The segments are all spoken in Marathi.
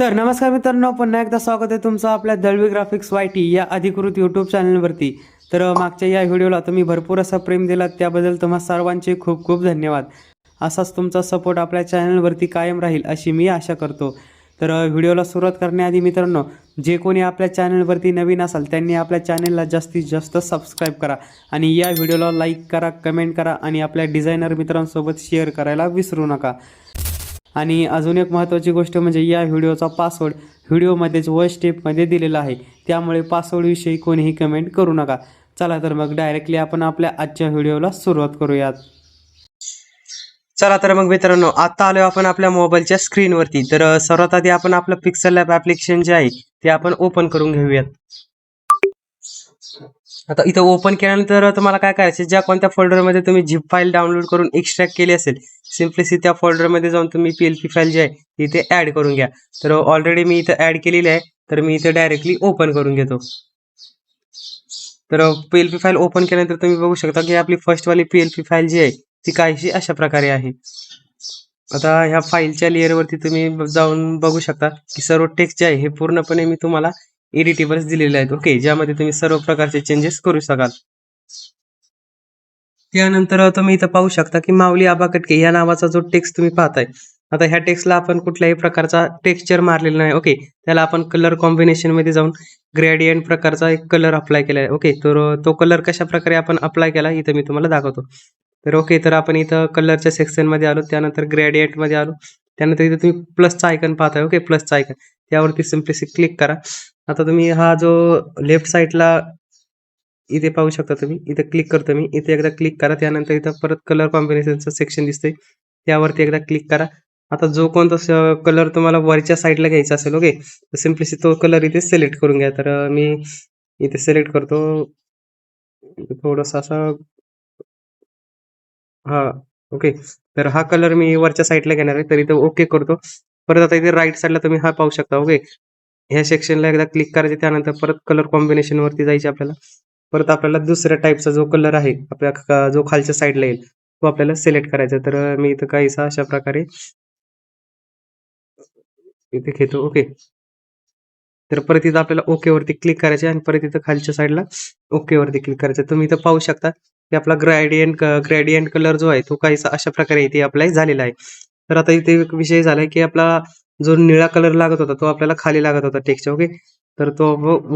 तर नमस्कार मित्रांनो पुन्हा एकदा स्वागत आहे तुमचं आपल्या दळवी ग्राफिक्स वाय टी या अधिकृत यूट्यूब चॅनलवरती तर मागच्या या व्हिडिओला तुम्ही भरपूर असा प्रेम दिलात त्याबद्दल तुम्हा सर्वांचे खूप खूप धन्यवाद. असाच तुमचा सपोर्ट आपल्या चॅनलवरती कायम राहील अशी मी आशा करतो. तर व्हिडिओला सुरुवात करण्याआधी मित्रांनो जे कोणी आपल्या चॅनलवरती नवीन असाल त्यांनी आपल्या चॅनलला जास्तीत जास्त सबस्क्राईब करा आणि या व्हिडिओला लाईक करा कमेंट करा आणि आपल्या डिझायनर मित्रांसोबत शेअर करायला विसरू नका. आणि अजून एक महत्त्वाची गोष्ट म्हणजे या व्हिडिओचा पासवर्ड व्हिडिओमध्येच व स्टेपमध्ये दिलेला आहे. त्यामुळे पासवर्डविषयी कोणीही कमेंट करू नका. चला तर मग डायरेक्टली आपण आपल्या आजच्या व्हिडिओला सुरुवात करूयात. चला तर मग मित्रांनो आता आलो आपण आपल्या मोबाईलच्या स्क्रीनवरती तर सर्वात आधी आपण आपलं पिक्सल लॅब ॲप्लिकेशन जे आहे ते आपण ओपन करून घेऊयात. आता इथं ओपन केल्यानंतर तुम्हाला काय करायचं? ज्या कोणत्या फोल्डरमध्ये तुम्ही झिप फाईल डाउनलोड करून एक्स्ट्रॅक्ट केली असेल सिम्पलीसी त्या फोल्डरमध्ये जाऊन तुम्ही पी एल पी फाईल जी आहे ती इथे ॲड करून घ्या. तर ऑलरेडी मी इथं ॲड केलेली आहे तर मी इथे डायरेक्टली ओपन करून घेतो. तर P L P file open केल्यानंतर तुम्ही बघू शकता की आपली फर्स्टवाली पी एल पी फाईल जी आहे ती काहीशी अशा प्रकारे आहे. आता ह्या फाईलच्या लेअरवरती तुम्ही जाऊन बघू शकता की सर्व टेक्स्ट जे आहे हे पूर्णपणे मी तुम्हाला एडिटेबल्स दिलेले आहेत. ओके ज्यामध्ये तुम्ही सर्व प्रकारचे चेंजेस करू शकाल. त्यानंतर तुम्ही इथं पाहू शकता की माऊली आबा कटके या नावाचा जो टेक्स्ट तुम्ही पाहताय आता ह्या टेक्स्टला आपण कुठल्याही प्रकारचा टेक्स्चर मारलेला नाही. ओके त्याला आपण कलर कॉम्बिनेशनमध्ये जाऊन ग्रेडियंट प्रकारचा एक कलर अप्लाय केला आहे. ओके तर तो कलर कशा प्रकारे आपण अप्लाय केला इथं मी तुम्हाला दाखवतो. तर ओके तर आपण इथं कलरच्या सेक्शनमध्ये आलो त्यानंतर ग्रेडियंटमध्ये आलो त्यानंतर इथं तुम्ही प्लसचा आयकन पाहताय. ओके प्लसचा आयकन त्यावरती सिम्पलीसी क्लिक करा. आता तुम्ही हा जो लेफ्ट साईडला इथे पाहू शकता तुम्ही. इथे क्लिक करतो मी. इथे एकदा क्लिक करा. त्यानंतर इथं परत कलर कॉम्बिनेशनचं सेक्शन दिसतंय. त्यावरती एकदा क्लिक करा. आता जो कोणता कलर तुम्हाला वरच्या साईडला घ्यायचा असेल ओके तर सिम्पलीसी तो कलर इथे सिलेक्ट करून घ्या. तर मी इथे सिलेक्ट करतो. थोडस असा हा ओके तर हा कलर मी वरच्या साईडला घेणार आहे. तर इथं ओके करतो. परत आता इथे राईट साईडला तुम्ही हा पाहू शकता ओके ह्या सेक्शनला एकदा क्लिक करायचे त्यानंतर परत कलर कॉम्बिनेशन वरती जायचे आपल्याला. परत आपल्याला दुसऱ्या टाईपचा जो कलर आहे आपल्या जो खालच्या साईडला येईल तो आपल्याला सिलेक्ट करायचा. तर मी इथं काहीसा अशा प्रकारे इथे घेतो ओके तर परत इथं आपल्याला ओके वरती क्लिक करायचे आणि परत इथं खालच्या साईडला ओके वरती क्लिक करायचं. तुम्ही इथं पाहू शकता की आपला ग्रॅडियंट ग्रॅडियंट कलर जो आहे तो काहीसा अशा प्रकारे इथे अप्लाय झालेला आहे. तर आता इथे एक विषय झालाय की आपला जो निळा कलर लागत होता तो आपल्याला खाली लागत होता टेक्स्टच्या ओके तर तो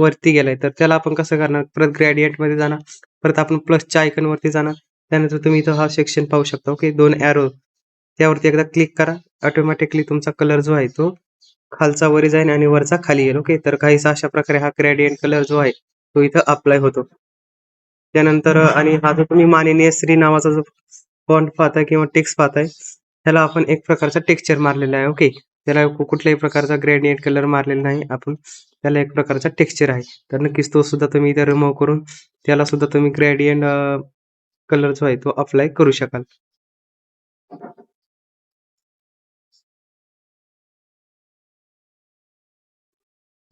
वरती गेलाय. तर त्याला आपण कसं करणार? परत ग्रॅडियंटमध्ये जाणार. परत आपण प्लसच्या आयकन वरती जाणार. त्यानंतर तुम्ही इथं हा सेक्शन पाहू शकता ओके दोन ॲरो त्यावरती एकदा क्लिक करा. ऑटोमॅटिकली तुमचा कलर जो आहे तो खालचा वरी जाईल आणि वरचा खाली येईल ओके तर काहीसा अशा प्रकारे हा ग्रेडियंट कलर जो आहे तो इथं अप्लाय होतो. त्यानंतर आणि हा जो तुम्ही माननीय श्री नावाचा जो फॉन्ट पाहताय किंवा टेक्स्ट पाहताय त्याला आपण एक प्रकारचा टेक्स्चर मारलेला आहे ओके त्याला कुठल्याही प्रकारचा ग्रेडियंट कलर मारलेला नाही. आपण त्याला एक प्रकारचा टेक्स्चर आहे. तर नक्कीच तो सुद्धा तुम्ही इथे रिमूव्ह करून त्याला सुद्धा तुम्ही ग्रेडियंट कलर जो आहे तो अप्लाय करू शकाल.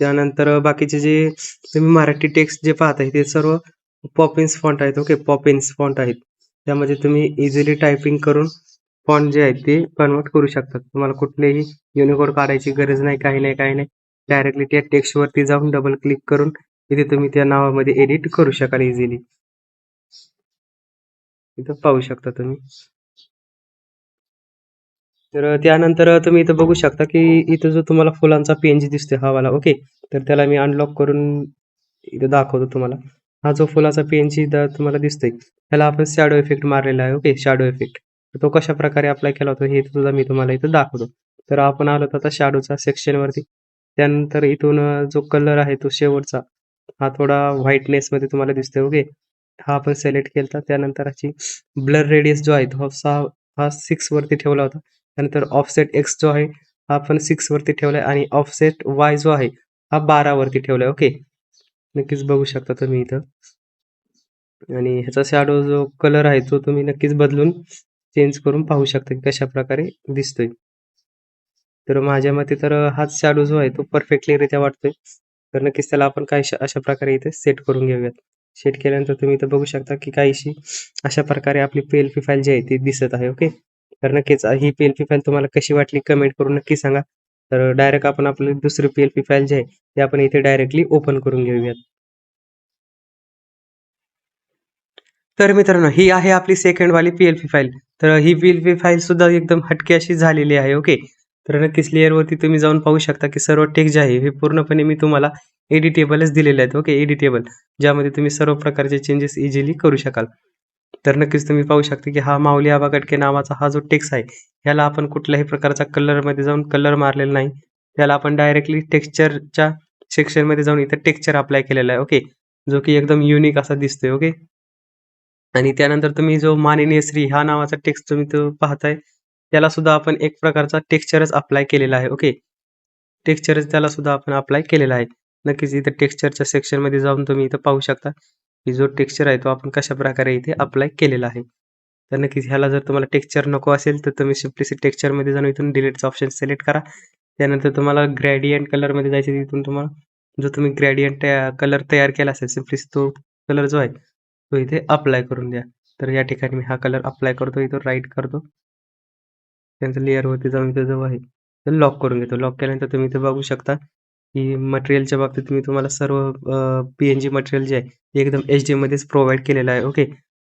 त्यानंतर बाकीचे जे तुम्ही मराठी टेक्स्ट जे पाहत आहे ते सर्व पॉपिन्स फॉन्ट आहेत. ओके पॉपिन्स फॉन्ट आहेत. त्यामध्ये तुम्ही इझिली टायपिंग करून फॉन्ट जे आहेत ते कन्वर्ट करू शकतात. तुम्हाला कुठलेही युनिकोड काढायची गरज नाही काही नाही काही नाही. डायरेक्टली त्या टेक्स्टवरती जाऊन डबल क्लिक करून इथे तुम्ही त्या नावामध्ये एडिट करू शकाल इझिली इथं पाहू शकता तुम्ही. तर त्यानंतर तुम्ही इथं बघू शकता की इथं जो तुम्हाला फुलांचा पेंज दिसतोय हा वाला ओके तर त्याला मी अनलॉक करून इथं दाखवतो तुम्हाला. हा जो फुलाचा पेंज इथं तुम्हाला दिसतोय त्याला आपण शॅडो इफेक्ट मारलेला आहे ओके शॅडो इफेक्ट तो कशा प्रकारे अप्लाय केला होता हे सुद्धा मी तुम्हाला इथं दाखवतो. तर आपण आलो आता शॅडोचा सेक्शन वरती. त्यानंतर इथून जो कलर आहे तो शेवटचा हा थोडा व्हाईटनेस मध्ये तुम्हाला दिसतोय ओके हा आपण सिलेक्ट केला त्यानंतर ह्याची ब्लर रेडियस जो आहे तो सहा हा सिक्स वरती ठेवला होता. त्यानंतर ऑफसेट एक्स जो आहे हा आपण सिक्स वरती ठेवलाय आणि ऑफसेट वाय जो आहे हा बारा वरती ठेवलाय ओके नक्कीच बघू शकता तुम्ही इथं. आणि ह्याचा शॅडो जो कलर आहे तो तुम्ही नक्कीच बदलून चेंज करून पाहू शकता की कशा प्रकारे दिसतोय. तर माझ्या मते तर हाच शॅडो जो आहे तो परफेक्टली रित्या वाटतोय. तर नक्कीच त्याला आपण काही अशा प्रकारे इथे सेट करून घेऊयात. सेट केल्यानंतर तुम्ही इथं बघू शकता की काहीशी अशा प्रकारे आपली पी फाईल जी आहे ती दिसत आहे ओके तर नक्कीच ही पी फाईल तुम्हाला कशी वाटली कमेंट करून नक्की सांगा. तर डायरेक्ट आपण आपली दुसरी पी-एल-पी फाईल जी आहे, ती आपण इथे डायरेक्टली ओपन करून घेऊयात. तर मित्रांनो, ही आहे आपली सेकंड वाली पी-एल-पी फाईल. तर ही पी-एल-पी फाईल सुद्धा एकदम हटके अशी झालेली आहे. ओके. तर नक्कीच लेअरवरती तुम्ही जाऊन पाहू शकता, की सर्व टेक्स्ट जे आहे, हे पूर्णपणे मी तुम्हाला एडिटेबलच दिलेले आहेत. Okay, editable. ज्यामध्ये तुम्ही सर्व प्रकारचे चेंजेस इझिली करू शकाल. तर नक्कीच तुम्ही पाहू शकता, की हा माऊली आबा गटके नावाचा हा जो टेक्स्ट आहे, ह्याला आपण कुठल्याही प्रकारचा कलरमध्ये जाऊन कलर मारलेला नाही. त्याला आपण डायरेक्टली टेक्स्चरच्या सेक्शनमध्ये जाऊन इथं टेक्स्चर अप्लाय केलेला आहे. ओके. जो की एकदम युनिक असा दिसतोय. ओके. आणि त्यानंतर तुम्ही जो माननीय श्री हा नावाचा टेक्स्ट तुम्ही तो पाहताय, त्याला सुद्धा आपण एक प्रकारचा टेक्स्चरच अप्लाय केलेला आहे. ओके. टेक्स्चरच त्याला सुद्धा आपण अप्लाय केलेला आहे. नक्कीच इथं टेक्स्चरच्या सेक्शनमध्ये जाऊन तुम्ही इथं पाहू शकता, की जो टेक्स्चर आहे तो आपण कशाप्रकारे इथे अप्लाय केलेला आहे. तर नक्कीच ह्याला जर तुम्हाला टेक्स्चर नको असेल, तर तुम्ही सिम्प्लिसी टेक्स्चरमध्ये जाऊन इथून डिलीटचा ऑप्शन सिलेक्ट करा. त्यानंतर तुम्हाला ग्रॅडियंट कलरमध्ये जायचं तिथून तुम्हाला जो तुम्ही ग्रॅडियंट कलर तयार केला असेल सिम्प्लिसी तो कलर जो आहे, तो इथे अप्लाय करून द्या. तर या ठिकाणी मी हा कलर अप्लाय करतो. इथं राईट करतो. त्यांचं लेअरवरती जाऊन इथं जो आहे, तर लॉक करून घेतो. लॉक केल्यानंतर तुम्ही इथे बघू शकता, की मटेरियलच्या बाबतीत मी तुम्हाला सर्व पी-एन-जी मटेरियल जे आहे, ते एकदम मध्येच प्रोव्हाइड केलेलं आहे. ओके.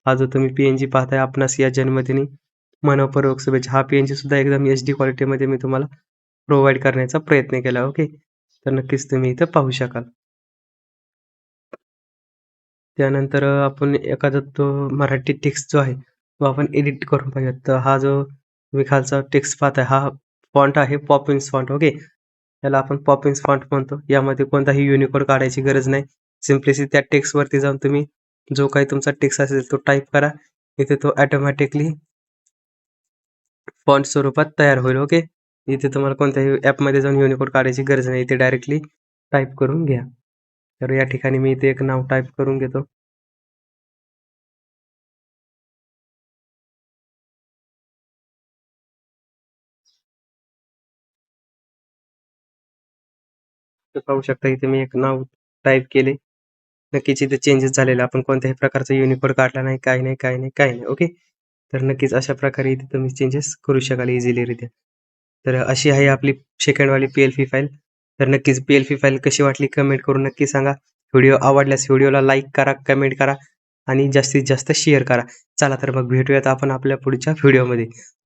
हा जो तुम्ही पी-एन-जी पाहताय आपणास या जन्मदिनी मनःपूर्वक शुभेच्छा. हा पी-एन-जी सुद्धा एकदम एच डी क्वालिटीमध्ये मी तुम्हाला प्रोव्हाइड करण्याचा प्रयत्न केला. ओके. तर नक्कीच तुम्ही इथं पाहू शकाल. त्यानंतर आपण एखादा तो मराठी टेक्स्ट जो आहे, तो आपण एडिट करून पाहिजे तर हा जो तुम्ही खालचा टेक्स्ट पाहताय, हा फॉन्ट आहे पॉपिन्स फॉन्ट. ओके. याला आपण पॉपिन्स फॉन्ट म्हणतो. यामध्ये कोणताही युनिकोड काढायची गरज नाही. सिम्प्लिसी त्या टेक्स्टवरती जाऊन तुम्ही जो काही तुमचा टेक्स्ट असेल तो टाइप करा. इथे तो ॲटोमॅटिकली फॉन्ट स्वरूपात तयार होईल. ओके. इथे तुम्हाला कोणत्याही ॲपमध्ये जाऊन युनिकोड काढायची गरज नाही. इथे डायरेक्टली टाइप करून घ्या. तर या ठिकाणी मी इथे एक नाव टाइप करून घेतो. पाहू शकता इथे मी एक नाव टाइप केले. नक्कीच इथे चेंजेस झालेले आपण कोणत्याही प्रकारचा युनिकोड काढला नाही, काही नाही, काही नाही, काही नाही. ओके. तर नक्कीच अशा प्रकारे इथे तुम्ही चेंजेस करू शकाल इझिली रित्या तर अशी आहे आपली सेकंड वाली पी एल फाईल. तर नक्कीच पी एल फी फाईल कशी वाटली कमेंट करून नक्की सांगा. व्हिडिओ आवडल्यास व्हिडिओला लाईक करा, कमेंट करा आणि जास्तीत जास्त शेअर करा. चला तर मग भेटूयात आपण आपल्या पुढच्या व्हिडिओमध्ये.